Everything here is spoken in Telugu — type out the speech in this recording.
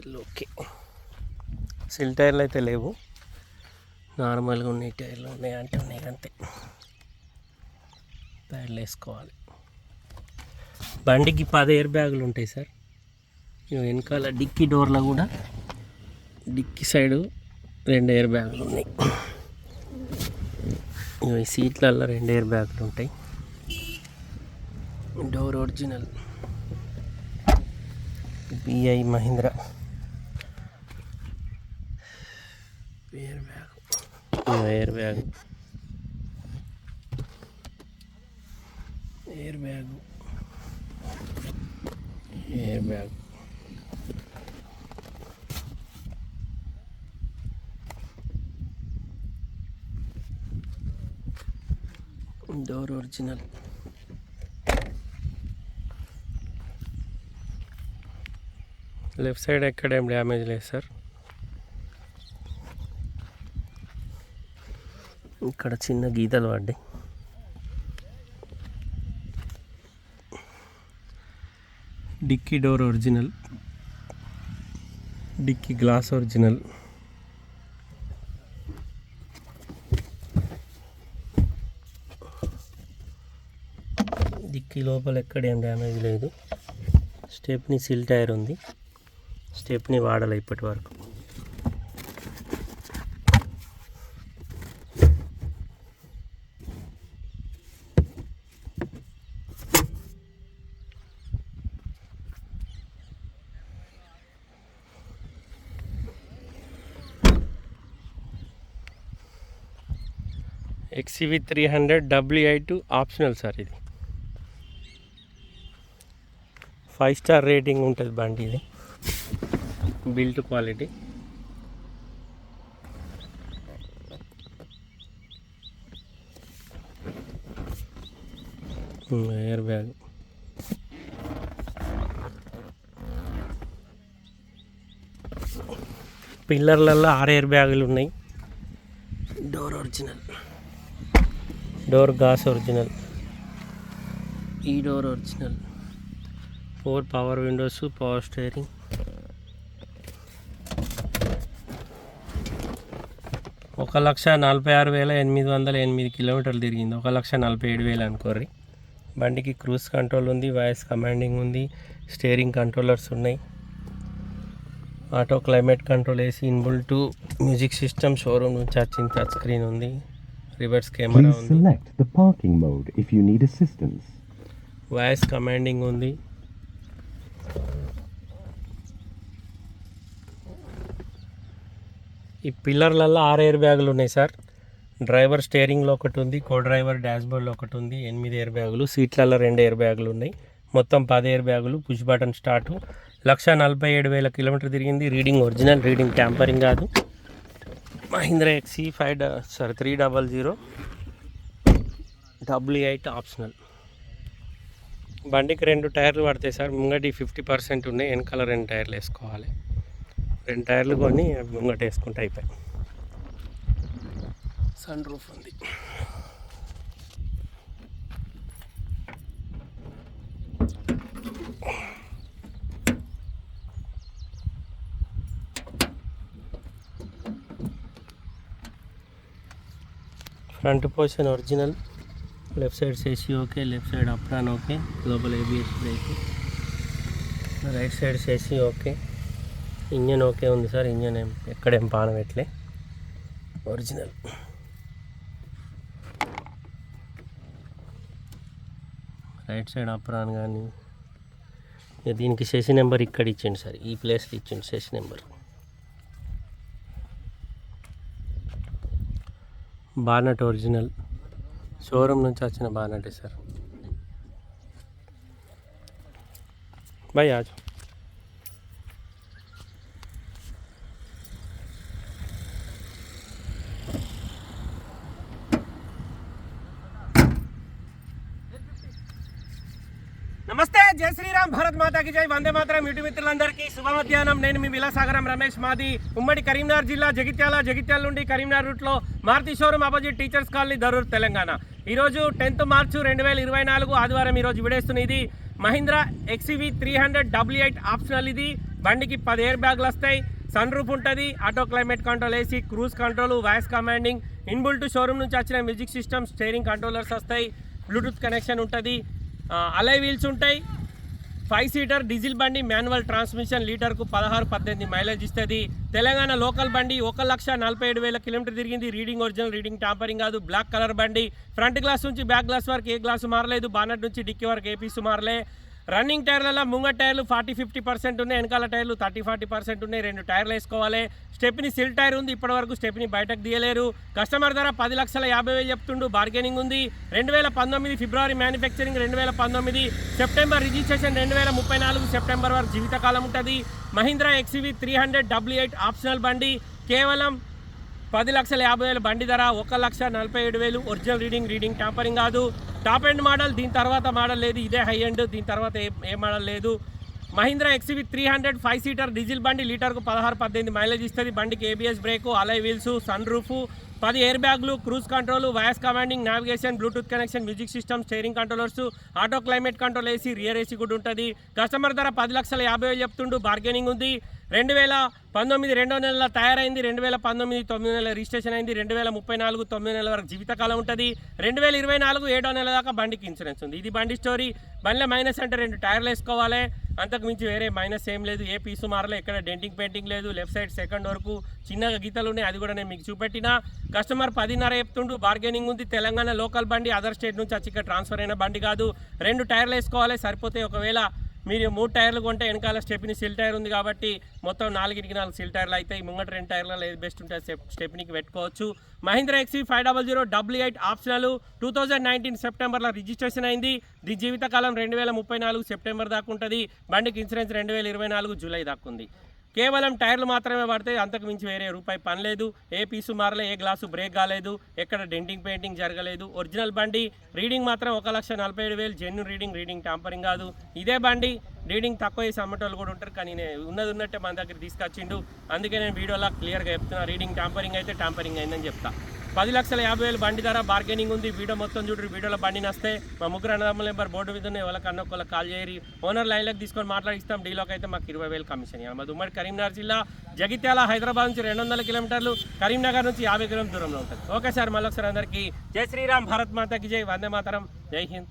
టైర్లు ఓకే. సిల్ టైర్లు అయితే లేవు. నార్మల్గా ఉన్నాయి టైర్లు ఉన్నాయి అంటే ఉన్నాయి అంతే. టైర్లు వేసుకోవాలి. బండికి పది ఎయిర్ బ్యాగులు ఉంటాయి సార్. ఇవి వెనకాల డిక్కీ డోర్లో కూడా డిక్కీ సైడు రెండు ఎయిర్ బ్యాగులు ఉన్నాయి. ఇవి ఈ సీట్లలో రెండు ఎయిర్ బ్యాగులు ఉంటాయి. Door original. BI Mahindra. Air bag air bag air bag air bag door original left side ఎక్కడ ఏం డ్యామేజ్ లేదు సార్ ఇక్కడ చిన్న గీతలు పడ్డాయి. Dickey door original dickey glass original. Dickey లోపల ఎక్కడ ఏం డ్యామేజ్ లేదు. స్టెప్ని సిల్ టైర్ ఉంది. స్టెప్ని వాడాలి ఇప్పటి వరకు. XEV three hundred W two optional sir ఇది. ఫైవ్ స్టార్ రేటింగ్ ఉంటుంది బండి ఇది. బిల్ట్ క్వాలిటీ ఎయిర్ బ్యాగ్ పిల్లర్లలో ఆరు ఎయిర్ బ్యాగులు ఉన్నాయి. Door original door glass original. ఈ door original. Four power windows power steering. ఒక లక్ష నలభై ఆరు వేల ఎనిమిది వందల ఎనిమిది కిలోమీటర్లు తిరిగింది. ఒక లక్ష నలభై ఏడు వేలు అనుకోర్రి. బండికి క్రూజ్ కంట్రోల్ ఉంది వాయిస్ కమాండింగ్ ఉంది స్టీరింగ్ కంట్రోలర్స్ ఉన్నాయి. ఆటో క్లైమేట్ కంట్రోల్ వేసి inbuilt music system showroom నుంచి వచ్చిన టచ్ స్క్రీన్ ఉంది. రివర్స్ కెమెరా ఉంది. select the parking mode if you need assistance. Voice commanding ఉంది. ఈ పిల్లర్లలో ఆరు ఎయిర్ బ్యాగులు ఉన్నాయి సార్. డ్రైవర్ స్టీరింగ్లో ఒకటి ఉంది కో డ్రైవర్ డాష్బోర్డ్లో ఒకటి ఉంది ఎనిమిది ఎయిర్ బ్యాగులు సీట్లలో రెండు ఎయిర్ బ్యాగులు ఉన్నాయి. మొత్తం పది ఎయిర్ బ్యాగులు పుష్ బటన్ స్టార్ట్ లక్ష నలభై ఏడు వేల కిలోమీటర్ తిరిగింది రీడింగ్ ఒరిజినల్ రీడింగ్ ట్యాంపరింగ్ కాదు. మహీంద్రా ఎక్సీ ఫైవ్ డ sorry three double zero W eight optional బండికి రెండు టైర్లు పడతాయి సార్. ముంగటి ఫిఫ్టీ పర్సెంట్ ఉన్నాయి వెనకాల రెండు టైర్లు వేసుకోవాలి. రెండు టైర్లు కొని ముంగట వేసుకుంటే అయిపోయి సన్ రూఫ్ ఉంది. Front portion original. Left side chassis okay left side apron okay లోపల ABS brake right side chassis okay. Engine okay ఉంది సార్ ఇంజన్ ఏం ఎక్కడేం పాన ఎట్లే ఒరిజినల్. రైట్ సైడ్ అప్రాన్ కానీ దీనికి సెసి నెంబర్ ఇక్కడ ఇచ్చిండు సార్ ఈ ప్లేస్కి ఇచ్చిండు సెసి నెంబర్. Bonnet original. షోరూమ్ నుంచి వచ్చిన బానటే సార్. బాయ్ ఆజు నమస్తే జై శ్రీరామ్ భారత్ మాతాకి జై వందే మాత్రం. యూటి మిత్రులందరికీ శుభ మధ్యాహ్నం నేను మీ విలాసాగరం రమేష్ మాది. ఉమ్మడి కరీంనగర్ జిల్లా జగిత్యాల జగిత్యాల నుండి కరీంనగర్ రూట్లో Maruti showroom opposite teachers colony Dharur Telangana. ఈరోజు టెన్త్ మార్చు రెండు వేల ఇరవై నాలుగు ఆదివారం ఈరోజు విడేస్తున్న ఇది. Mahindra XUV three hundred W eight optional ఇది. బండికి పది ఎయిర్ బ్యాగ్లు వస్తాయి. సన్ రూఫ్ ఉంటుంది. Auto climate control AC cruise control voice commanding. Inbuilt showroom నుంచి వచ్చిన మ్యూజిక్ సిస్టమ్ స్టేరింగ్ కంట్రోలర్స్ వస్తాయి. బ్లూటూత్ కనెక్షన్ ఉంటుంది. అలై వీల్స్ ఉంటాయి. ఫైవ్ సీటర్ డీజిల్ బండి మాన్యువల్ ట్రాన్స్మిషన్ లీటర్కు పదహారు పద్దెనిమిది మైలేజ్ ఇస్తుంది. తెలంగాణ లోకల్ బండి ఒక లక్ష నలభై ఏడు వేల కిలోమీటర్ తిరిగింది. రీడింగ్ ఒరిజినల్ రీడింగ్ టాంపరింగ్ కాదు. బ్లాక్ కలర్ బండి. ఫ్రంట్ గ్లాస్ నుంచి బ్యాక్ గ్లాస్ వరకు ఏ గ్లాసు మారలేదు. బానట్ నుంచి డిక్కీ వరకు ఏ పీసు మారలే. రన్నింగ్ టైర్లలో ముంగ టైర్లు ఫార్టీ ఫిఫ్టీ పర్సెంట్ ఉన్నాయి వెనకాల టైర్లు థర్టీ ఫార్టీ పర్సెంట్ ఉన్నాయి రెండు టైర్లు వేసుకోవాలి. స్టెప్ని సిల్ టైర్ ఉంది ఇప్పటివరకు స్టెప్ని బయటకు తీయలేరు. కస్టమర్ ధర పది లక్షల యాభై వేలు చెప్తుండు బార్గెనింగ్ ఉంది. రెండు వేల పంతొమ్మిది ఫిబ్రవరి మ్యానుఫ్యాక్చరింగ్ రెండు వేల పంతొమ్మిది సెప్టెంబర్ రిజిస్ట్రేషన్ రెండు వేల ముప్పై నాలుగు సెప్టెంబర్ వరకు జీవితకాలం ఉంటుంది. Mahindra XUV three hundred W eight optional బండి కేవలం పది లక్షల యాభై వేలు బండి ధర ఒక లక్ష నలభై ఏడు వేలు ఒరిజినల్ రీడింగ్ రీడింగ్ టాంపరింగ్ కాదు. టాప్ ఎండ్ మోడల్ దీని తర్వాత మోడల్ లేదు ఇదే హై ఎండ్ దీని తర్వాత ఏ ఏ మోడల్ లేదు. Mahindra XUV three hundred five seater diesel బండి లీటర్కు పదహారు పద్దెనిమిది మైలేజ్ ఇస్తుంది. బండికి ABS brake alloy wheels sun roof పది ఎయిర్ బ్యాగ్లు cruise control voice commanding navigation Bluetooth connection music system steering controllers auto climate control AC rear AC కూడా ఉంటుంది. కస్టమర్ ధర పది లక్షల యాభై వేలు చెప్తుండు బార్గెనింగ్ ఉంది. రెండు వేల పంతొమ్మిది రెండో నెలల తయారైంది రెండు వేల పంతొమ్మిది తొమ్మిది నెలల రిజిస్ట్రేషన్ అయింది రెండు వేల ముప్పై నాలుగు తొమ్మిది నెలల వరకు జీవితకాలం ఉంటుంది. రెండు వేల ఇరవై నాలుగు ఏడో నెల దాకా బండికి ఇన్సూరెన్స్ ఉంది. ఇది బండి స్టోరీ. బండిలో మైనస్ అంటే రెండు టైర్లు వేసుకోవాలి. అంతకు మించి వేరే మైనస్ ఏం లేదు. ఏ పీసు మారలే ఎక్కడ డెంటింగ్ పెయింటింగ్ లేదు. లెఫ్ట్ సైడ్ సెకండ్ వరకు చిన్నగా గీతలు ఉన్నాయి. అది కూడా నేను మీకు చూపెట్టిన. కస్టమర్ పదిన్నర చెప్తుండు బార్గెనింగ్ ఉంది. తెలంగాణ లోకల్ బండి అదర్ స్టేట్ నుంచి వచ్చి ఇక్కడ ట్రాన్స్ఫర్ అయిన బండి కాదు. రెండు టైర్లు వేసుకోవాలి సరిపోతే ఒకవేళ మీరు మూడు టైర్లు కొంటే వెనకాల స్టెప్ని సిల్ టైర్ ఉంది కాబట్టి మొత్తం నాలుగింటికి నాలుగు సిల్ టైర్లు అవుతాయి ముంగట రెండు టైర్లలో ఏది బెస్ట్ ఉంటే స్టెప్ స్టెప్నికి పెట్టుకోవచ్చు. Mahindra XUV five double zero W eight optional. Two thousand nineteen సెప్టెంబర్లో రిజిస్ట్రేషన్ అయింది. దీని జీవితకాలం రెండు వేల ముప్పై నాలుగు సెప్టెంబర్ దాకా ఉంటుంది. బండికి ఇన్సూరెన్స్ రెండు వేల ఇరవై నాలుగు జూలై దాకా ఉంది. కేవలం టైర్లు మాత్రమే పడితే అంతకు మించి వేరే రూపాయి పని లేదు. ఏ పీసు మారలే ఏ గ్లాసు బ్రేక్ కాలేదు ఎక్కడ డెంటింగ్ పెయింటింగ్ జరగలేదు. ఒరిజినల్ బండి రీడింగ్ మాత్రం ఒక లక్ష నలభై ఏడు వేలు. జెన్యున్ రీడింగ్ రీడింగ్ టాంపరింగ్ కాదు. ఇదే బండి రీడింగ్ తక్కువ చేసి అమ్మటోళ్ళు కూడా ఉంటారు. కానీ నేను ఉన్నది ఉన్నట్టే మన దగ్గర తీసుకొచ్చిండు. అందుకే నేను వీడియోలో క్లియర్గా చెప్తున్నా. రీడింగ్ టాంపరింగ్ అయితే టాంపరింగ్ అయిందని చెప్తా. పది లక్షల యాభై వేలు బండి ధర బార్గెనింగ్ ఉంది. వీడియో మొత్తం చూడరు వీడియోలో బండి నస్తే. మా ముగ్గురు అన్నదమ్ముల నెంబర్ బోర్డు మీద ఉన్నాయి. అన్న కాల్ చేయరి. ఓనర్ లైన్లోకి తీసుకొని మాట్లాడిస్తాం. డీలోకి అయితే మాకు ఇరవై వేలు కమిషన్ ఇవ్వాలి. మాది ఉమ్మడి కరీంనగర్ జిల్లా జగిత్యాల హైదరాబాద్ నుంచి రెండు వందల కిలోమీటర్లు. కరీంనగర్ నుంచి యాభై కిలోమీటర్ దూరంలో ఉంటుంది. ఓకే సార్ మళ్ళీ ఒకసారి అందరికీ జై శ్రీరామ్ భారత్ మాతకి జై. వందే మాతరం. జై హింద్.